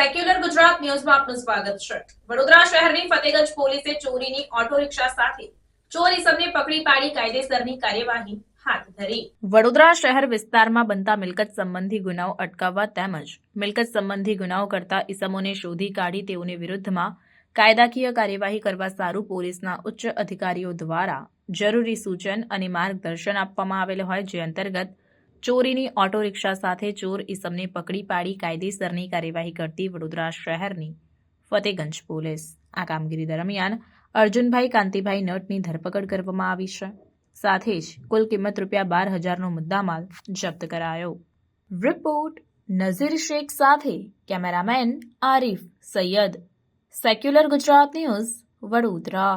Secular Gujarat ન્યૂઝમાં આપનું સ્વાગત છે. વડોદરા શહેરની ફતેગંજ પોલીસે ચોરીની ઓટો રિક્ષા સાથે ચોર ઇસમને પકડી પાડી કાયદેસરની કાર્યવાહી વડોદરા શહેર વિસ્તારમાં બનતા મિલકત સંબંધી ગુનાઓ અટકાવવા તેમજ મિલકત સંબંધી ગુનાઓ કરતા ઇસમોને શોધી કાઢી તેઓની વિરુદ્ધમાં કાયદાકીય કાર્યવાહી કરવા સારું પોલીસના ઉચ્ચ અધિકારીઓ દ્વારા જરૂરી સૂચન અને માર્ગદર્શન આપવામાં આવેલ હોય જે અંતર્ગત ચોરીની ઓટો રિક્ષા સાથે ચોર ઇસમને પકડી પાડી કાયદેસરની કાર્યવાહી કરતી વડોદરા શહેરની ફતેગંજ પોલીસ. આ કામગીરી દરમિયાન અર્જુનભાઈ કાંતિભાઈ નટની ધરપકડ કરવામાં આવી છે. સાથે જ કુલ કિંમત રૂપિયા બાર હજારનો મુદ્દામાલ જપ્ત કરાયો. રિપોર્ટ નઝીર શેખ સાથે cameraman Arif Sayed. Secular Gujarat news Vadodara.